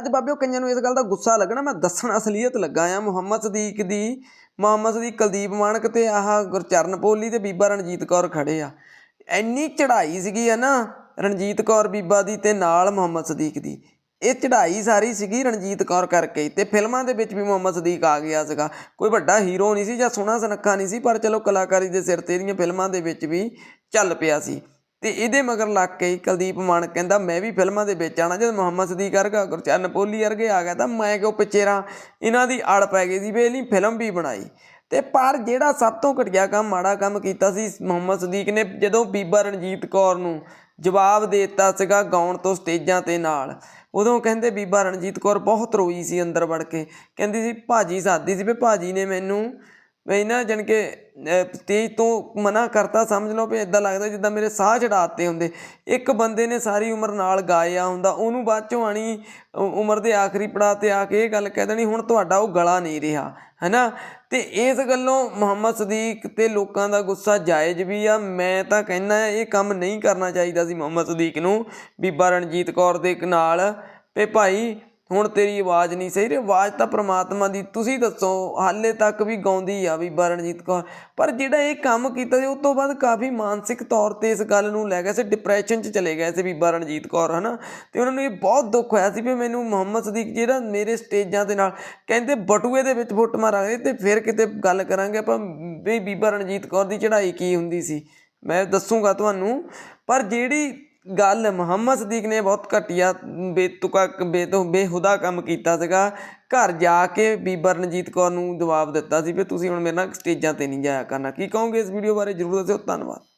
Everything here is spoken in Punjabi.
ਅੱਜ ਬਾਬਿਓ ਕਈਆਂ ਨੂੰ ਇਸ ਗੱਲ ਦਾ ਗੁੱਸਾ ਲੱਗਣਾ, ਮੈਂ ਦੱਸਣ ਅਸਲੀਅਤ ਲੱਗਾ ਆ, ਮੁਹੰਮਦ ਸਦੀਕ ਦੀ, ਮੁਹੰਮਦ ਸਦੀਕ ਕੁਲਦੀਪ ਮਾਨਕ ਤੇ ਆਹ ਗੁਰਚਰਨ ਪੋਲੀ ਤੇ ਬੀਬਾ ਰਣਜੀਤ ਕੌਰ ਖੜੇ ਆ। ਇੰਨੀ ਚੜ੍ਹਾਈ ਸੀਗੀ ਆ ਨਾ ਰਣਜੀਤ ਕੌਰ ਬੀਬਾ ਦੀ ਤੇ ਨਾਲ ਮੁਹੰਮਦ ਸਦੀਕ ਦੀ। ਇਹ ਚੜ੍ਹਾਈ ਸਾਰੀ ਸੀਗੀ ਰਣਜੀਤ ਕੌਰ ਕਰਕੇ ਹੀ ਤੇ ਫਿਲਮਾਂ ਦੇ ਵਿੱਚ ਵੀ ਮੁਹੰਮਦ ਸਦੀਕ ਆ ਗਿਆ ਸੀਗਾ। ਕੋਈ ਵੱਡਾ ਹੀਰੋ ਨਹੀਂ ਸੀ ਜਾਂ ਸੋਹਣਾ ਸੁਨੱਖਾ ਨਹੀਂ ਸੀ, ਪਰ ਚਲੋ ਕਲਾਕਾਰੀ ਦੇ ਸਿਰ ਤੇ ਇਹਦੀਆਂ ਫਿਲਮਾਂ ਦੇ ਵਿੱਚ ਵੀ ਚੱਲ ਪਿਆ ਸੀ। ਤੇ ਇਹਦੇ ਮਗਰ ਲੱਗ ਕੇ ਹੀ ਕੁਲਦੀਪ ਮਾਨਕ ਕਹਿੰਦਾ, ਮੈਂ ਵੀ ਫਿਲਮਾਂ ਦੇ ਵਿੱਚ ਆਣਾ ਜਦ ਮੁਹੰਮਦ ਸਦੀਕ ਵਰਗਾ ਗੁਰਚਰਨ ਪੋਲੀ ਵਰਗੇ ਆ ਗਿਆ ਤਾਂ ਮੈਂ ਕਿਉਂ ਪਿੱਛੇ ਰਾਂ? ਇਹਨਾਂ ਦੀ ਅੜ ਪੈ ਗਈ ਸੀ ਵੀ ਇਹ ਲਈ ਫਿਲਮ ਵੀ ਬਣਾਈ। ਤੇ ਪਰ ਜਿਹੜਾ ਸਭ ਤੋਂ ਘਟੀਆ ਕੰਮ, ਮਾੜਾ ਕੰਮ ਕੀਤਾ ਸੀ ਮੁਹੰਮਦ ਸਦੀਕ ਨੇ, ਜਦੋਂ ਬੀਬਾ ਰਣਜੀਤ ਕੌਰ ਨੂੰ ਜਵਾਬ ਦੇ ਦਿੱਤਾ ਸੀਗਾ ਗਾਉਣ ਤੋਂ ਸਟੇਜਾਂ ਤੇ ਨਾਲ, ਉਦੋਂ ਕਹਿੰਦੇ ਬੀਬਾ ਰਣਜੀਤ ਕੌਰ ਬਹੁਤ ਰੋਈ ਸੀ ਅੰਦਰ ਵੜ ਕੇ। ਕਹਿੰਦੀ ਸੀ, ਭਾਜੀ ਸਾਦੀ ਸੀ ਵੀ ਭਾਜੀ ਨੇ ਮੈਨੂੰ ਵੀ ਨਾ ਜਾਣੀ ਕਿ ਸਟੇਜ ਤੋਂ ਮਨਾ ਕਰਤਾ, ਸਮਝ ਲਓ ਵੀ ਇਦਾਂ ਲੱਗਦਾ ਜਿੱਦਾਂ ਮੇਰੇ ਸਾਹ ਚੜਾਤੇ ਹੁੰਦੇ। ਇੱਕ ਬੰਦੇ ਨੇ ਸਾਰੀ ਉਮਰ ਨਾਲ ਗਾਇਆ ਹੁੰਦਾ, ਉਹਨੂੰ ਬਾਅਦ ਚੋਂ ਆਣੀ ਉਮਰ ਦੇ ਆਖਰੀ ਪੜਾਅ ਤੇ ਆ ਕੇ ਇਹ ਗੱਲ ਕਹਿ ਦੇਣੀ, ਹੁਣ ਤੁਹਾਡਾ ਉਹ ਗਲਾ ਨਹੀਂ ਰਿਹਾ। ਹੈਨਾ? ਤੇ ਇਸ ਗੱਲੋਂ ਮੁਹੰਮਦ ਸਦੀਕ ਤੇ ਲੋਕਾਂ ਦਾ ਗੁੱਸਾ ਜਾਇਜ਼ ਵੀ ਆ। ਮੈਂ ਤਾਂ ਕਹਿੰਦਾ ਇਹ ਕੰਮ ਨਹੀਂ ਕਰਨਾ ਚਾਹੀਦਾ ਸੀ ਮੁਹੰਮਦ ਸਦੀਕ ਨੂੰ। ਬੀਬਾ ਰਣਜੀਤ ਕੌਰ ਦੇ ਨਾਲ। ਵੀ ਭਾਈ ਹੁਣ ਤੇਰੀ ਆਵਾਜ਼ ਨਹੀਂ ਸਹੀ ਰੇ ਆਵਾਜ਼ ਤਾਂ ਪ੍ਰਮਾਤਮਾ ਦੀ, ਤੁਸੀਂ ਦੱਸੋ, ਹਾਲੇ ਤੱਕ ਵੀ ਗਾਉਂਦੀ ਆ ਵੀ ਰਣਜੀਤ ਕੌਰ। ਪਰ ਜਿਹੜਾ ਇਹ ਕੰਮ ਕੀਤਾ ਸੀ ਉਸ ਤੋਂ ਬਾਅਦ ਕਾਫੀ ਮਾਨਸਿਕ ਤੌਰ ਤੇ ਇਸ ਗੱਲ ਨੂੰ ਲੈ ਗਏ ਸੀ ਡਿਪਰੈਸ਼ਨ 'ਚ ਚਲੇ ਗਏ ਸੀ ਬੀਬਾ ਰਣਜੀਤ ਕੌਰ, ਹਨਾ? ਤੇ ਉਹਨਾਂ ਨੂੰ ਇਹ ਬਹੁਤ ਦੁੱਖ ਹੋਇਆ ਸੀ ਵੀ ਮੈਨੂੰ ਮੁਹੰਮਦ ਸਦੀਕ ਜਿਹੜਾ ਮੇਰੇ ਸਟੇਜਾਂ ਦੇ ਨਾਲ, ਕਹਿੰਦੇ ਬਟੂਏ ਦੇ ਵਿੱਚ ਫੁੱਟ ਮਾਰਾਂਗੇ ਤੇ ਫਿਰ ਕਿਤੇ ਗੱਲ ਕਰਾਂਗੇ ਆਪਾਂ ਵੀ ਬੀਬਾ ਰਣਜੀਤ ਕੌਰ ਦੀ ਚੜ੍ਹਾਈ ਕੀ ਹੁੰਦੀ ਸੀ। ਮੈਂ ਦੱਸੂਗਾ ਤੁਹਾਨੂੰ, ਪਰ ਜਿਹੜੀ ਗੱਲ ਮੁਹੰਮਦ ਸਦੀਕ ਨੇ ਬਹੁਤ ਘਟੀਆ, ਬੇਤੁਕਾ, ਬੇਤੁ, ਬੇਹੁਦਾ ਕੰਮ ਕੀਤਾ ਸੀਗਾ। ਘਰ ਜਾ ਕੇ ਬੀਬਾ ਰਣਜੀਤ ਕੌਰ ਨੂੰ ਜਵਾਬ ਦਿੱਤਾ ਸੀ ਵੀ ਤੁਸੀਂ ਹੁਣ ਮੇਰੇ ਨਾਲ ਸਟੇਜਾਂ ਤੇ ਨਹੀਂ ਜਾਇਆ ਕਰਨਾ। ਕੀ ਕਹੋਗੇ ਇਸ ਵੀਡੀਓ ਬਾਰੇ? ਜਰੂਰ ਦੱਸਿਓ। ਧੰਨਵਾਦ।